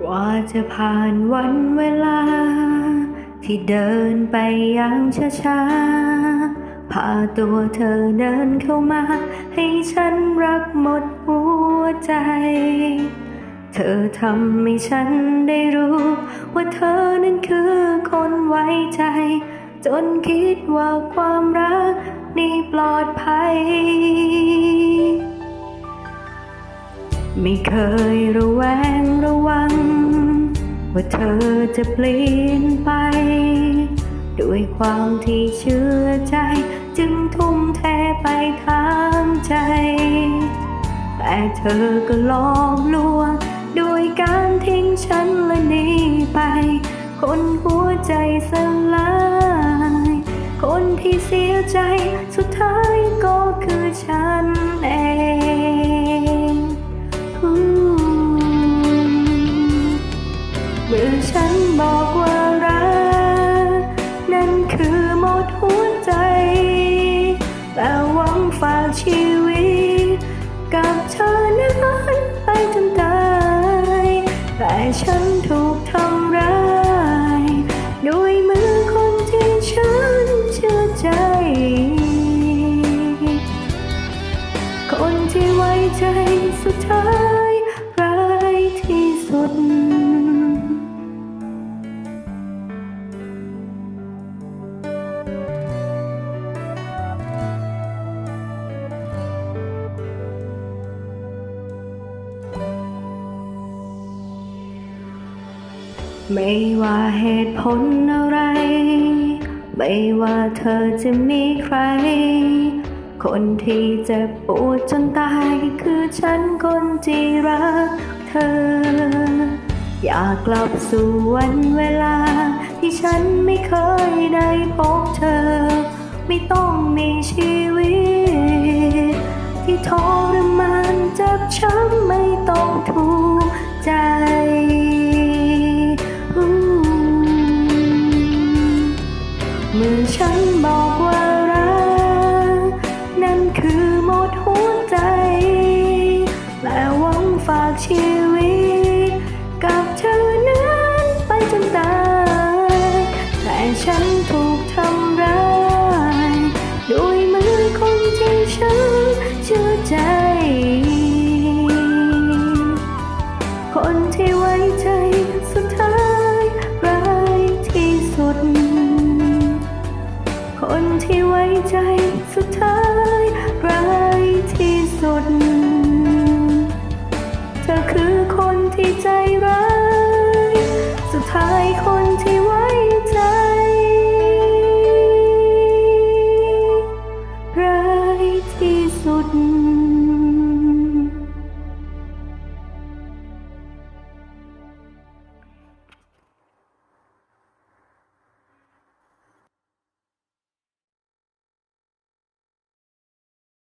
กว่าจะผ่านวันเวลา ที่เดินไปอย่างช้าๆพาตัวเธอเดินเข้ามา ให้ฉันรักหมดหัวใจ เธอทำให้ฉันได้รู้ ว่าเธอนั้นคือคนไว้ใจ จนคิดว่าความรักนี่ปลอดภัย ไม่เคยระแวงระวัง ว่าเธอจะเปลี่ยนไป ด้วยความที่เชื่อใจ จึงทุ่มเทไปทางใจ แต่เธอก็หลอกลวงด้วยการทิ้งฉันและหนีไป คนหัวใจสลาย คนที่เสียใจสุดท้ายก็ เมื่อฉันบอกว่ารัก นั่นคือหมดหัวใจ แต่หวังฝากชีวิต กับเธอนั้นไปจนตาย แต่ฉันถูกทำร้ายด้วยมือคนที่ฉันเชื่อใจ คนที่ไว้ใจสุดท้าย ไม่ว่าเหตุผลอะไร ไม่ว่าเธอจะมีใคร คนที่จ็บปวดจนตาย คือฉันคนที่รักเธอ อยากกลับสู่วันเวลา ที่ฉันไม่เคยได้พบเธอ ไม่ต้องมีชีวิต ที่ทรมานเจ็บช้ำไม่ต้องทุก ฉันบอกว่ารัก นั่นคือหมดหัวใจ และหวังฝากชีวิต กับเธอนั้นไปจนตายแต่ฉันถูกทำร้ายด้วยมือคนที่ฉันเชื่อใจ คนที่ไว้ใจสุดท้าย ที่ไว้ใจสุดท้ายร้ายที่สุด เธอคือคนที่ใจร้า